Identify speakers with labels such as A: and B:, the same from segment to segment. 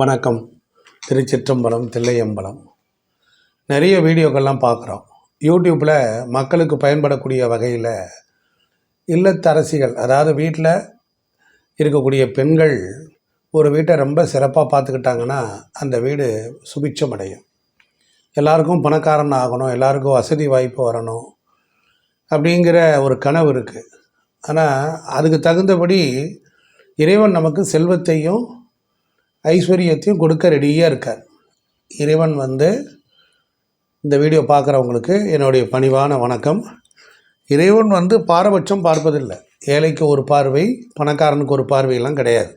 A: வணக்கம். திருச்சிற்றம்பலம் தில்லையம்பலம். நிறைய வீடியோக்கள்லாம் பார்க்குறோம். யூடியூப்பில் மக்களுக்கு பயன்படக்கூடிய வகையில் இல்லத்தரசிகள் அதாவது வீட்டில் இருக்கக்கூடிய பெண்கள் ஒரு வீட்டை ரொம்ப சிறப்பாக பார்த்துக்கிட்டாங்கன்னா அந்த வீடு சுபிட்சம் அடையும். எல்லாருக்கும் பணக்காரன் ஆகணும் எல்லாருக்கும் வசதி வாய்ப்பு வரணும் அப்படிங்கிற ஒரு கனவு இருக்குது ஆனால் அதுக்கு தகுந்தபடி இறைவன் நமக்கு செல்வத்தையும் ஐஸ்வர்யத்தையும் கொடுக்க ரெடியாக இருக்கார். இறைவன் வந்து இந்த வீடியோ பார்க்குறவங்களுக்கு என்னுடைய பணிவான வணக்கம். இறைவன் வந்து பாரபட்சம் பார்ப்பதில்லை. ஏழைக்கு ஒரு பார்வை பணக்காரனுக்கு ஒரு பார்வையெல்லாம் கிடையாது.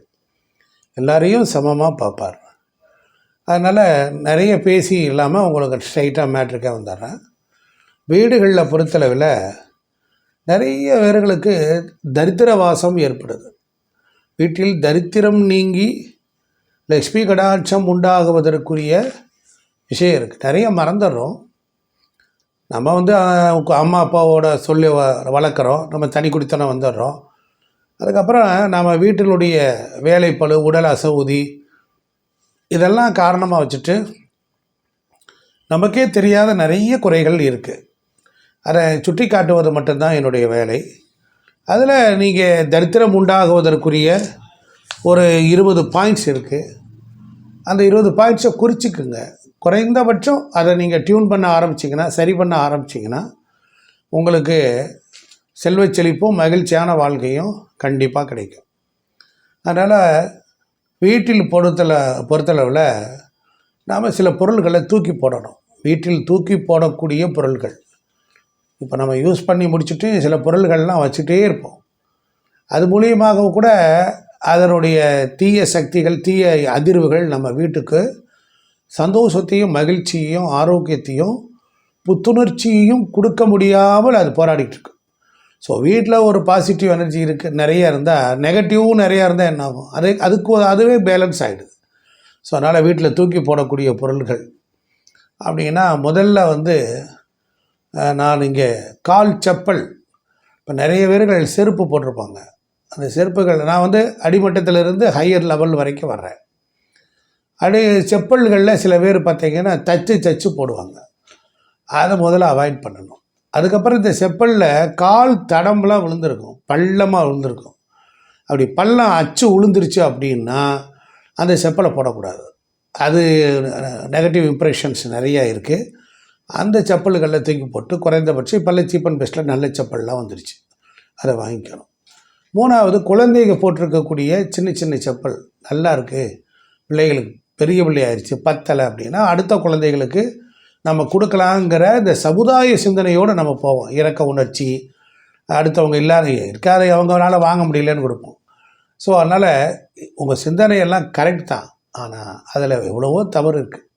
A: எல்லாரையும் சமமாக பார்ப்பார். அதனால் நிறைய பேசி இல்லாமல் உங்களுக்கு ஸ்ட்ரைட்டாக மேட்ருக்கே வந்துடுறேன். வீடுகளில் பொறுத்தளவில் நிறைய பேர்களுக்கு தரித்திர வாசம் ஏற்படுது. வீட்டில் தரித்திரம் நீங்கி லக்ஷ்மி கடாட்சம் உண்டாகுவதற்குரிய விஷயம் இருக்குது நிறைய மறந்துடுறோம். நம்ம வந்து அம்மா அப்பாவோட சொல்லி வ வளர்க்குறோம். நம்ம தனி குடித்தனம் வந்துடுறோம். அதுக்கப்புறம் நம்ம வீட்டினுடைய வேலைப்பளு உடல் அசவுதி இதெல்லாம் காரணமாக வச்சுட்டு நமக்கே தெரியாத நிறைய குறைகள் இருக்குது அதை சுட்டி காட்டுவது மட்டும்தான் என்னுடைய வேலை. அதில் நீங்கள் தரித்திரம் உண்டாகுவதற்குரிய ஒரு இருபது பாயிண்ட்ஸ் இருக்குது அந்த இருபது பாயிண்ட்ஸை குறிச்சிக்குங்க. குறைந்தபட்சம் அதை நீங்கள் டியூன் பண்ண ஆரம்பிச்சிங்கன்னா சரி பண்ண ஆரம்பிச்சிங்கன்னா உங்களுக்கு செல்வ செழிப்பும் மகிழ்ச்சியான வாழ்க்கையும் கண்டிப்பாக கிடைக்கும். அதனால் வீட்டில் பொறுத்தல பொறுத்தளவில் நாம் சில பொருள்களை தூக்கி போடணும். வீட்டில் தூக்கி போடக்கூடிய பொருள்கள். இப்போ நம்ம யூஸ் பண்ணி முடிச்சுட்டு சில பொருள்கள்லாம் வச்சுட்டே இருப்போம். அது மூலியமாக கூட அதனுடைய தீய சக்திகள் தீய அதிர்வுகள் நம்ம வீட்டுக்கு சந்தோஷத்தையும் மகிழ்ச்சியையும் ஆரோக்கியத்தையும் புத்துணர்ச்சியையும் கொடுக்க முடியாமல் அது போராடிட்டு இருக்கு. ஸோ வீட்டில் ஒரு பாசிட்டிவ் எனர்ஜி இருக்குது நிறைய இருந்தால் நெகட்டிவும் நிறையா இருந்தால் என்ன ஆகும்? அது அதுக்கு அதுவே பேலன்ஸ் ஆகிடுது ஸோ அதனால் வீட்டில் தூக்கி போடக்கூடிய பொருள்கள். அப்படின்னா முதல்ல வந்து நான் இங்கே கால் செப்பல். இப்போ நிறைய பேர்கள் செருப்பு போட்டிருப்பாங்க. அந்த செருப்புகள் நான் வந்து அடிமட்டத்திலிருந்து ஹையர் லெவல் வரைக்கும் வர்றேன். அடி செப்பல்களில் சில பேர் பார்த்தீங்கன்னா தச்சு தச்சு போடுவாங்க. அதை முதல்ல அவாய்ட் பண்ணணும். அதுக்கப்புறம் இந்த செப்பலில் கால் தடம்பெலாம் விழுந்திருக்கும். பள்ளமாக விழுந்திருக்கும். அப்படி பள்ளம் அச்சு விழுந்துருச்சு அப்படின்னா அந்த செப்பலை போடக்கூடாது. அது நெகட்டிவ் இம்ப்ரெஷன்ஸ் நிறையா இருக்குது அந்த செப்பல்களில் தூக்கி போட்டு குறைந்தபட்சம் இப்போல்லாம் சீப் அண்ட் பெஸ்ட்டில் நல்ல செப்பல்லாம் வந்துருச்சு. அதை வாங்கிக்கணும். மூணாவது குழந்தைங்க போட்டிருக்கக்கூடிய சின்ன சின்ன செப்பல். நல்லா இருக்குது பிள்ளைகளுக்கு பெரிய பிள்ளை ஆயிடுச்சு பத்தலை அப்படின்னா அடுத்த குழந்தைகளுக்கு நம்ம கொடுக்கலாங்கிற இந்த சமுதாய சிந்தனையோடு நம்ம போவோம். இறக்க உணர்ச்சி அடுத்தவங்க இல்லாத இருக்காத அவங்களால வாங்க முடியலன்னு கொடுப்போம். ஸோ அதனால் உங்கள் சிந்தனையெல்லாம் கரெக்ட் தான். ஆனால் அதில் எவ்வளவோ தவறு இருக்குது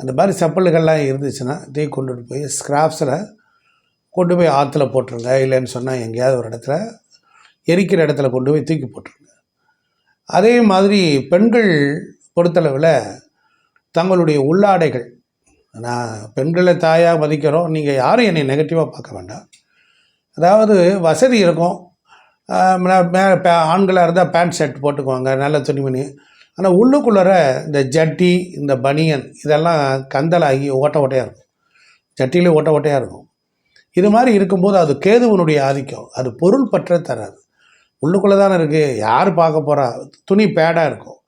A: அந்த மாதிரி செப்பல்கள்லாம் இருந்துச்சுன்னா தீ கொண்டுட்டு போய் ஸ்கிராப்ஸில் கொண்டு போய் ஆற்றுல போட்டுருங்க. இல்லைன்னு சொன்னால் எங்கேயாவது ஒரு இடத்துல எரிக்கிற இடத்துல கொண்டு போய் தூக்கி போட்டுருங்க. அதே மாதிரி பெண்கள் பொறுத்தளவில் தங்களுடைய உள்ளாடைகள் நான் பெண்களை தாயாக மதிக்கிறோம் நீங்கள் யாரும் என்னை நெகட்டிவாக பார்க்க வேண்டாம். அதாவது வசதி இருக்கும். ஆண்களாக இருந்தால் பேண்ட் ஷர்ட் போட்டுக்குவாங்க நல்ல துணிமணி. ஆனால் உள்ளுக்குள்ளார இந்த ஜட்டி இந்த பனியன் இதெல்லாம் கந்தலாகி ஓட்ட ஓட்டையாக இருக்கும். ஜட்டியிலே ஓட்ட ஓட்டையாக இருக்கும். இது மாதிரி இருக்கும்போது அது கேதுவனுடைய ஆதிக்கம். அது பொருள் பற்ற தராது. உள்ளுக்குள்ளே தானே இருக்குது யார் பார்க்க போகிறா துணி பேடாக இருக்கும்.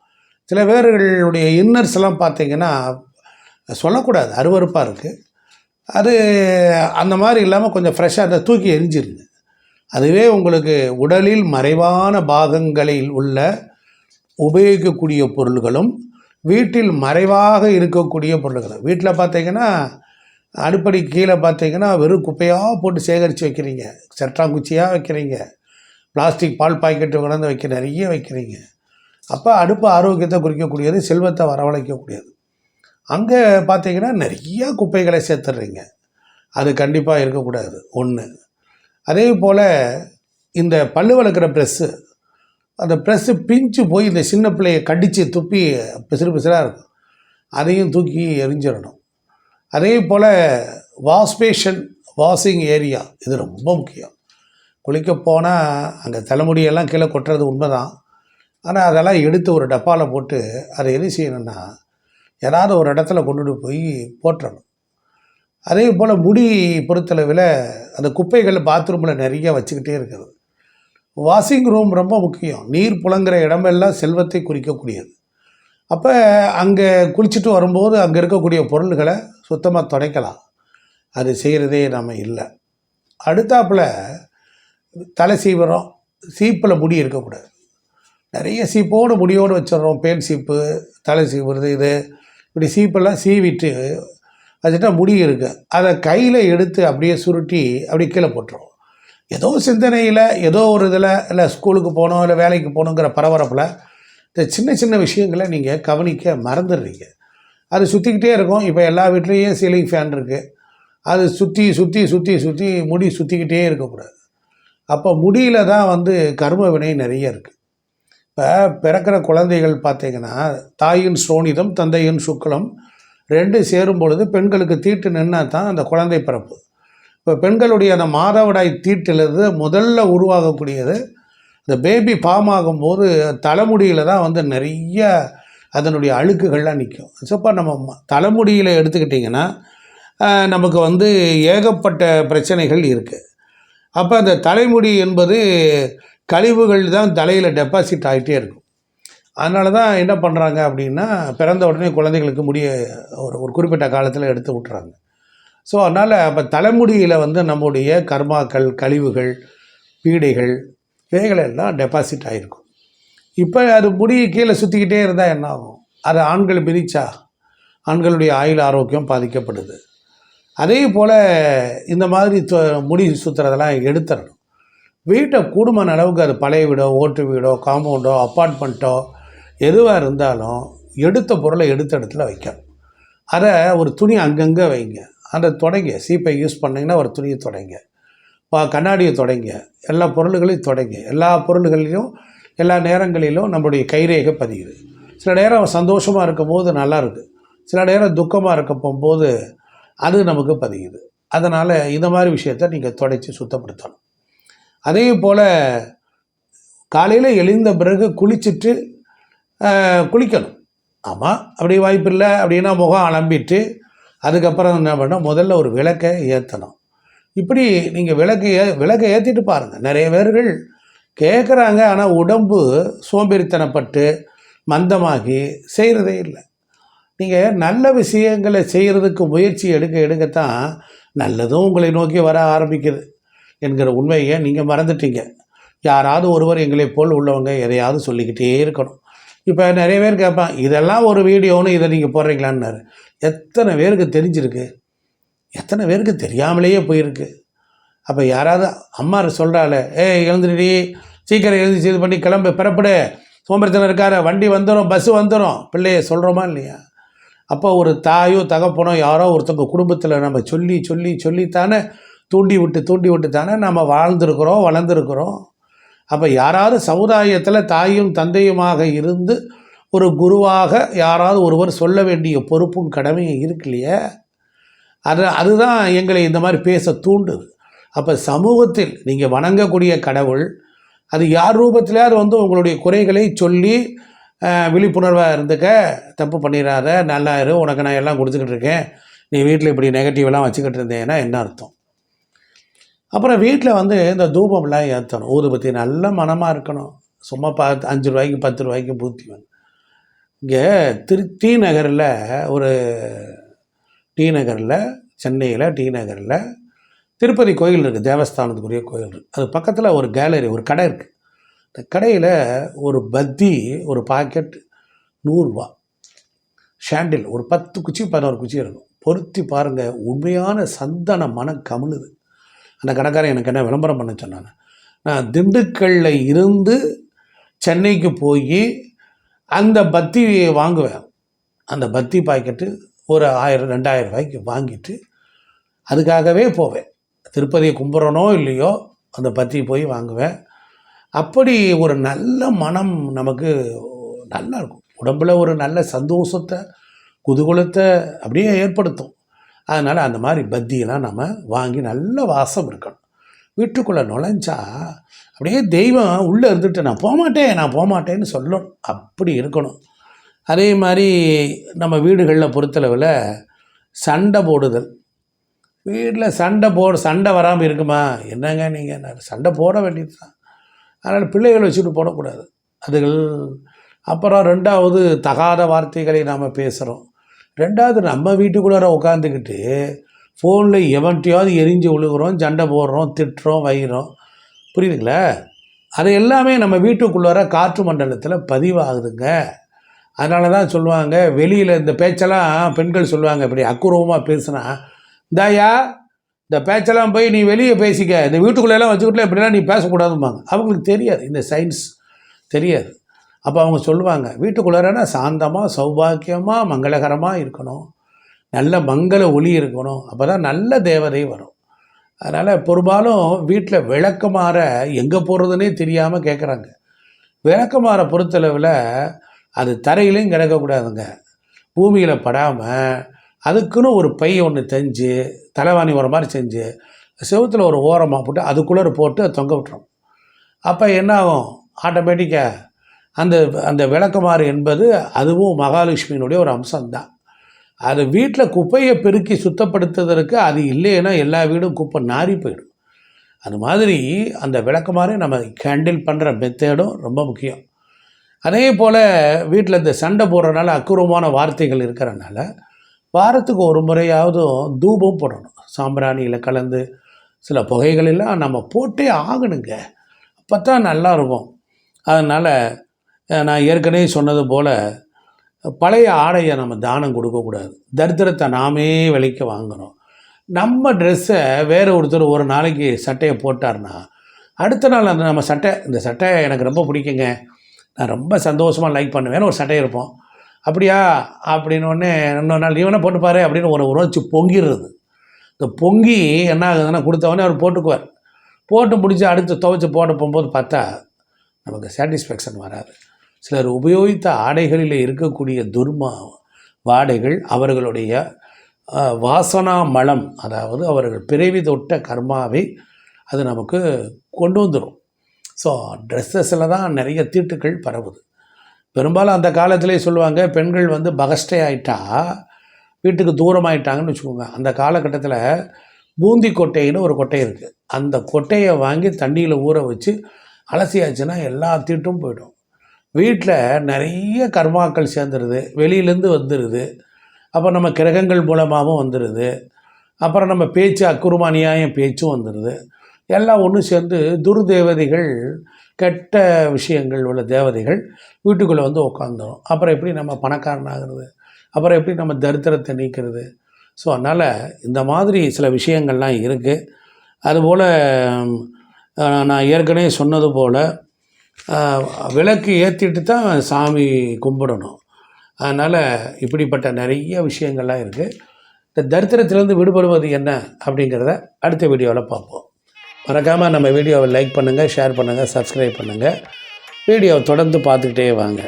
A: சில பேர்களுடைய இன்னர்ஸ் எல்லாம் பார்த்தீங்கன்னா சொல்லக்கூடாது. அருவருப்பாக இருக்குது அது அந்த மாதிரி இல்லாமல் கொஞ்சம் ஃப்ரெஷ்ஷாக அதை தூக்கி எரிஞ்சிருங்க அதுவே உங்களுக்கு உடலில் மறைவான பாகங்களில் உள்ள உபயோகிக்கக்கூடிய பொருள்களும் வீட்டில் மறைவாக இருக்கக்கூடிய பொருள்களும். வீட்டில் பார்த்தீங்கன்னா அடுப்படி கீழே பார்த்தீங்கன்னா வெறும் குப்பையாக போட்டு சேகரித்து வைக்கிறீங்க. சட்டாங்குச்சியாக வைக்கிறீங்க. பிளாஸ்டிக் பால் பாக்கெட்டு கொண்டாந்து வைக்க நிறைய வைக்கிறீங்க. அப்போ அடுப்பு ஆரோக்கியத்தை குறிக்கக்கூடியது செல்வத்தை வரவழைக்கக்கூடியது. அங்கே பார்த்தீங்கன்னா நிறையா குப்பைகளை சேர்த்துடுறீங்க அது கண்டிப்பாக இருக்கக்கூடாது. ஒன்று அதே போல் இந்த பல்லு வளர்க்குற ப்ரெஸ்ஸு அந்த ப்ரெஸ்ஸு பிஞ்சு போய் இந்த சின்ன பிள்ளையை கடித்து துப்பி பிசிறு பிசிறாக இருக்கும். அதையும் தூக்கி எரிஞ்சிடணும். அதே போல் வாஷ்பேஷன் வாஷிங் ஏரியா இது ரொம்ப முக்கியம். குளிக்க போனால் அங்கே தலைமுடியெல்லாம் கீழே கொட்டுறது உண்மை தான் ஆனால் அதெல்லாம் எடுத்து ஒரு டப்பாவில் போட்டு அதை என்ன செய்யணும்னா ஏதாவது ஒரு இடத்துல கொண்டுட்டு போய் போட்டுறணும் அதே போல் முடி பொறுத்தளவில் அந்த குப்பைகள் பாத்ரூமில் நிறைய வச்சுக்கிட்டே இருக்குது. வாஷிங் ரூம் ரொம்ப முக்கியம். நீர் புலங்குற இடமெல்லாம் செல்வத்தை குறிக்கக்கூடியது. அப்போ அங்கே குளிச்சுட்டு வரும்போது அங்கே இருக்கக்கூடிய பொருள்களை சுத்தமாக துடைக்கலாம். அது செய்கிறதே நம்ம இல்லை. அடுத்தாப்புல தலை சீவுறோம் சீப்பில் முடி இருக்கக்கூடாது. நிறைய சீப்போடு முடியோடு வச்சிடுறோம். பேன் சீப்பு தலை சீவுறது இது. இப்படி சீப்பெல்லாம் சீவிட்டு வச்சுட்டா முடி இருக்குது அதை கையில் எடுத்து அப்படியே சுருட்டி அப்படியே கீழே போட்டுருவோம். ஏதோ சிந்தனையில் ஏதோ ஒரு இதில் இல்லை ஸ்கூலுக்கு போகணும் இல்லை வேலைக்கு போகணுங்கிற பரபரப்பில் இந்த சின்ன சின்ன விஷயங்களை நீங்கள் கவனிக்க மறந்துடுறீங்க. அது சுற்றிக்கிட்டே இருக்கும். இப்போ எல்லா வீட்லேயும் சீலிங் ஃபேன் இருக்குது அது சுற்றி சுற்றி சுற்றி சுற்றி முடி சுற்றிக்கிட்டே இருக்கக்கூடாது. அப்போ முடியில தான் வந்து கர்ம வினை நிறைய இருக்குது இப்போ பிறக்கிற குழந்தைகள் பார்த்தீங்கன்னா தாயின் ஸ்ரோனிதம் தந்தையின் சுக்லம் ரெண்டு சேரும் பொழுது பெண்களுக்கு தீட்டு நின்னா தான் அந்த குழந்தை பிறப்பு. இப்போ பெண்களுடைய அந்த மாதவிடாய் தீட்டிலிருந்து முதல்ல உருவாகக்கூடியது இந்த பேபி ஃபார்ம் ஆகும்போது தலைமுடியில் தான் வந்து நிறைய அதனுடைய அழுக்குகள்லாம் நிற்கும். சப்போ நம்ம ம- தலைமுடியில் எடுத்துக்கிட்டிங்கன்னா நமக்கு வந்து ஏகப்பட்ட பிரச்சனைகள் இருக்குது அப்போ அந்த தலைமுடி என்பது கழிவுகள் தான் தலையில் டெபாசிட் ஆகிட்டே இருக்கும். அதனால தான் என்ன பண்ணுறாங்க அப்படின்னா பிறந்த உடனே குழந்தைகளுக்கு முடிய ஒரு ஒரு குறிப்பிட்ட காலத்தில் எடுத்து விட்டுறாங்க. ஸோ அதனால் அப்போ தலைமுடியில் வந்து நம்முடைய கர்மாக்கள் கழிவுகள் பீடைகள் இவைகள் எல்லாம் டெபாசிட் ஆகிருக்கும் இப்போ அது முடி கீழே சுற்றிக்கிட்டே இருந்தால் என்ன ஆகும்? அது ஆண்கள் மிதிச்சா ஆண்களுடைய ஆயுள் ஆரோக்கியம் பாதிக்கப்படுது. அதே போல் இந்த மாதிரி முடி சுற்றுறதெல்லாம் எடுத்துடணும். வீட்டை கூடுமான அளவுக்கு அது பழைய வீடோ ஓட்டு வீடோ காம்பவுண்டோ அப்பார்ட்மெண்ட்டோ எதுவாக இருந்தாலும் எடுத்த பொருளை எடுத்த இடத்துல வைக்கணும். அதை ஒரு துணி அங்கங்கே வைங்க. அந்த தொடங்க. சீப்பை யூஸ் பண்ணிங்கன்னா ஒரு துணியை தொடங்க. இப்போ கண்ணாடியை தொடங்க. எல்லா பொருள்களையும் தொடங்க. எல்லா பொருள்களிலும் எல்லா நேரங்களிலும் நம்மளுடைய கைரேகை பதியுது. சில நேரம் சந்தோஷமாக இருக்கும் போது நல்லாயிருக்கு சில நேரம் துக்கமாக இருக்க போகும்போது அது நமக்கு பதியுது. அதனால் இந்த மாதிரி விஷயத்தை நீங்கள் தொடச்சி சுத்தப்படுத்தணும். அதே போல் காலையில் எழுந்த பிறகு குளிச்சுட்டு குளிக்கணும். ஆமாம் அப்படி வாய்ப்பு இல்லை அப்படின்னா முகம் அலம்பிட்டு அதுக்கப்புறம் என்ன பண்ணணும்? முதல்ல ஒரு விளக்கை ஏற்றணும் இப்படி நீங்கள் விளக்கு ஏ விளக்கை ஏற்றிட்டு பாருங்கள் நிறைய பேர்கள் கேட்குறாங்க ஆனால் உடம்பு சோம்பேறித்தனப்பட்டு மந்தமாகி செய்கிறதே இல்லை. நீங்கள் நல்ல விஷயங்களை செய்கிறதுக்கு முயற்சி எடுக்க எடுக்கத்தான் நல்லதும் உங்களை நோக்கி வர ஆரம்பிக்குது என்கிற உண்மையை நீங்கள் மறந்துட்டீங்க. யாராவது ஒருவர் எங்களை போல் உள்ளவங்க எதையாவது சொல்லிக்கிட்டே இருக்கணும். இப்போ நிறைய பேர் கேட்பான் இதெல்லாம் ஒரு வீடியோன்னு இதை நீங்கள் போடுறீங்களான்னாரு. எத்தனை பேருக்கு தெரிஞ்சிருக்கு? எத்தனை பேருக்கு தெரியாமலேயே போயிருக்கு. அப்போ யாராவது அம்மா சொல்கிறாள் ஏய் எழுந்துடி சீக்கிரம் எழுந்துச்சு இது பண்ணி கிளம்பு பிறப்படு. சோம்பேறித்தனம் இருக்காரு வண்டி வந்துடும் பஸ்ஸு வந்துடும் பிள்ளைய சொல்கிறோமா இல்லையா? அப்போ ஒரு தாயோ தகப்பனோ யாரோ ஒருத்தவங்க குடும்பத்தில் நம்ம சொல்லி சொல்லி சொல்லித்தானே தூண்டி விட்டு தூண்டி விட்டு தானே நம்ம வாழ்ந்துருக்குறோம் வளர்ந்துருக்குறோம். அப்போ யாராவது சமுதாயத்தில் தாயும் தந்தையுமாக இருந்து ஒரு குருவாக யாராவது ஒருவர் சொல்ல வேண்டிய பொறுப்பும் கடமையும் இருக்கு இல்லையே? அது அதுதான் எங்களை இந்த மாதிரி பேச தூண்டுது. அப்போ சமூகத்தில் நீங்கள் வணங்கக்கூடிய கடவுள் அது யார் ரூபத்திலேயாவது வந்து உங்களுடைய குறைகளை சொல்லி விழிப்புணர்வாக இருந்துக்க தப்பு பண்ணிடாத நல்லா இரு உனக்கு நான் எல்லாம் கொடுத்துக்கிட்டு இருக்கேன். நீ வீட்டில் இப்படி நெகட்டிவெலாம் வச்சுக்கிட்டு இருந்தேன்னா என்ன அர்த்தம்? அப்புறம் வீட்டில் வந்து இந்த தூபம்லாம் ஏற்றணும் ஊதுபத்தி நல்ல மனமாக இருக்கணும். சும்மா பார்த்து அஞ்சு ரூபாய்க்கு பத்து ரூபாய்க்கு பூத்தி வந்து. இங்கே திரு டி நகரில் ஒரு டி நகரில் சென்னையில் டி நகரில் திருப்பதி கோயில் இருக்குது தேவஸ்தானத்துக்குரிய கோயில் இருக்குது அது பக்கத்தில் ஒரு கேலரி ஒரு கடை இருக்குது இந்த கடையில் ஒரு பத்தி ஒரு பாக்கெட் நூறுரூவா ஷாண்டில் ஒரு பத்து குச்சி பதினோரு குச்சி இருக்கும். பொருத்தி பாருங்கள் உண்மையான சந்தன மனம் கமுனுது அந்த கடைக்காரன் எனக்கு என்ன விளம்பரம் பண்ண சொன்னாங்க நான் திண்டுக்கல்லில் இருந்து சென்னைக்கு போய் அந்த பத்தி வாங்குவேன். அந்த பத்தி பாக்கெட்டு ஒரு ஆயிரம் ரெண்டாயிரம் ரூபாய்க்கு வாங்கிட்டு அதுக்காகவே போவேன். திருப்பதியை கும்பிட்றனோ இல்லையோ அந்த பத்தி போய் வாங்குவேன். அப்படி ஒரு நல்ல மனம் நமக்கு நல்லா இருக்கும் உடம்பில் ஒரு நல்ல சந்தோஷத்தை குதூகலத்தை அப்படியே ஏற்படுத்தும். அதனால் அந்த மாதிரி பத்தியெல்லாம் நம்ம வாங்கி நல்ல வாசம் இருக்கணும். வீட்டுக்குள்ளே நுழைஞ்சா அப்படியே தெய்வம் உள்ளே இருந்துட்டு நான் போகமாட்டேன் நான் போகமாட்டேன்னு சொல்லணும். அப்படி இருக்கணும். அதே மாதிரி நம்ம வீடுகளில் பொறுத்தளவில் சண்டை போடுதல். வீட்டில் சண்டை போட சண்டை வராமல் இருக்குமா? என்னங்க நீங்கள் சண்டை போட வேண்டியது தான் அதனால் பிள்ளைகளை வச்சுட்டு போடக்கூடாது. அதுகள் அப்புறம் ரெண்டாவது தகாத வார்த்தைகளை நாம் பேசுகிறோம் ரெண்டாவது நம்ம வீட்டுக்குள்ளார உட்காந்துக்கிட்டு ஃபோனில் எவன்ட்டையாவது எரிஞ்சு விழுகிறோம் சண்டை போடுறோம் திட்டுறோம் வைகிறோம் புரியுதுங்களா? அது எல்லாமே நம்ம வீட்டுக்குள்ளார காற்று மண்டலத்தில் பதிவாகுதுங்க. அதனால தான் சொல்லுவாங்க வெளியில் இந்த பேச்செல்லாம் பெண்கள் சொல்லுவாங்க இப்படி அக்குரவமாக பேசுனா இந்தாயா இந்த பேச்செல்லாம் போய் நீ வெளியே பேசிக்க. இந்த வீட்டுக்குள்ளெல்லாம் வச்சுக்கிட்டே இப்படிலாம் நீ பேசக்கூடாதும்பாங்க. அவங்களுக்கு தெரியாது. இந்த சயின்ஸ் தெரியாது. அப்போ அவங்க சொல்லுவாங்க வீட்டுக்குள்ளாரனா சாந்தமாக சௌபாக்கியமாக மங்களகரமாக இருக்கணும். நல்ல மங்கள ஒளி இருக்கணும். அப்போ தான் நல்ல தேவதை வரும். அதனால் பெரும்பாலும் வீட்டில் விளக்கமாற எங்கே போகிறதுனே தெரியாமல் கேட்குறாங்க விளக்கமாற பொறுத்தளவில் அது தரையிலையும் கிடக்கக்கூடாதுங்க. பூமியில் படாமல் அதுக்குன்னு ஒரு பை ஒன்று செஞ்சு தலைவாணி வர மாதிரி செஞ்சு செவத்தில் ஒரு ஓரமாக போட்டு அதுக்குள்ளே போட்டு அதை தொங்க விட்டுரும். அப்போ என்ன ஆகும் ஆட்டோமேட்டிக்காக அந்த அந்த விளக்குமாறு என்பது அதுவும் மகாலட்சுமியினுடைய ஒரு அம்சம்தான். அது வீட்டில் குப்பையை பெருக்கி சுத்தப்படுத்துவதற்கு அது இல்லைன்னா எல்லா வீடும் குப்பை நாறி போயிடும். அது மாதிரி அந்த விளக்குமாறே நம்ம ஹேண்டில் பண்ணுற மெத்தேடும் ரொம்ப முக்கியம். அதே போல் வீட்டில் இந்த சண்டை போடுறதுனால அக்குரமான வார்த்தைகள் இருக்கிறனால வாரத்துக்கு ஒரு முறையாவதும் தூபம் போடணும். சாம்பிராணியில் கலந்து சில புகைகளெல்லாம் நம்ம போட்டே ஆகணுங்க. அப்போ தான் நல்லாயிருக்கும் அதனால் நான் ஏற்கனவே சொன்னது போல் பழைய ஆடையை நம்ம தானம் கொடுக்கக்கூடாது தரித்திரத்தை நாமே விலைக்கு வாங்கணும் நம்ம ட்ரெஸ்ஸை வேறு ஒருத்தர் ஒரு நாளைக்கு சட்டையை போட்டார்னா அடுத்த நாள் அந்த நம்ம சட்டை இந்த சட்டை எனக்கு ரொம்ப பிடிக்குங்க. நான் ரொம்ப சந்தோஷமாக லைக் பண்ணுவேன்னு ஒரு சட்டை இருப்போம். அப்படியா? அப்படின்னு ஒன்று இன்னொரு நாள் இவனை போட்டுப்பாரு அப்படின்னு ஒரு உணர்ச்சி பொங்கிடுறது இந்த பொங்கி என்ன ஆகுதுன்னா கொடுத்தவொடனே அவர் போட்டுக்குவார். போட்டு முடிச்சு அடுத்து துவைச்சி போட போகும்போது பார்த்தா நமக்கு சாட்டிஸ்ஃபேக்ஷன் வராது. சிலர் உபயோகித்த ஆடைகளில் இருக்கக்கூடிய துர்மா வாடைகள் அவர்களுடைய வாசனா மலம் அதாவது அவர்கள் பிறவி தொட்ட கர்மாவை அது நமக்கு கொண்டு வந்துடும் ஸோ ட்ரெஸ்ஸஸில் தான் நிறைய தீட்டுக்கள் பரவுது. பெரும்பாலும் அந்த காலத்திலே சொல்லுவாங்க பெண்கள் வந்து பகஸ்டே ஆயிட்டா வீட்டுக்கு தூரமாயிட்டாங்கன்னு வச்சுக்கோங்க. அந்த காலகட்டத்தில் பூந்தி கொட்டைன்னு ஒரு கொட்டை இருக்குது அந்த கொட்டையை வாங்கி தண்ணியில் ஊற வச்சு அலசியாச்சுன்னா எல்லா தீட்டும் போயிடும். வீட்டில் நிறைய கர்மாக்கள் சேர்ந்துருது. வெளியிலேருந்து வந்துடுது அப்போ நம்ம கிரகங்கள் மூலமாகவும் வந்துடுது அப்புறம் நம்ம பேச்சு அக்குருமா நியாயம் பேச்சும் வந்துடுது எல்லாம் ஒன்று சேர்ந்து துர்தேவதைகள் கெட்ட விஷயங்கள் உள்ள தேவதைகள் வீட்டுக்குள்ளே வந்து உட்காந்துரும் அப்புறம் எப்படி நம்ம பணக்காரனாகிறது? அப்புறம் எப்படி நம்ம தரித்திரத்தை நீக்கிறது? ஸோ அதனால் இந்த மாதிரி சில விஷயங்கள்லாம் இருக்குது அதுபோல் நான் ஏற்கனவே சொன்னது போல் விளக்கு ஏற்றிட்டு தான் சாமி கும்பிடணும். அதனால் இப்படிப்பட்ட நிறைய விஷயங்கள்லாம் இருக்குது இந்த தரித்திரத்திலேருந்து விடுபடுவது என்ன அப்படிங்கிறத அடுத்த வீடியோவில் பார்ப்போம். மறக்காமல் நம்ம வீடியோவை லைக் பண்ணுங்கள் ஷேர் பண்ணுங்கள் சப்ஸ்கிரைப் பண்ணுங்கள் வீடியோவை தொடர்ந்து பார்த்துக்கிட்டே வாங்க.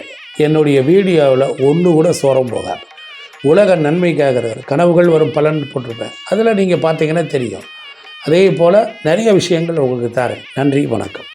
A: என்னுடைய வீடியோவில் ஒன்று கூட சோரம் போகாது. உலக நன்மைக்காக கனவுகள் வரும் பலன் போட்டிருப்பேன். அதில் நீங்கள் பார்த்தீங்கன்னா தெரியும். அதே போல் நிறைய விஷயங்கள் உங்களுக்கு தரேன். நன்றி வணக்கம்.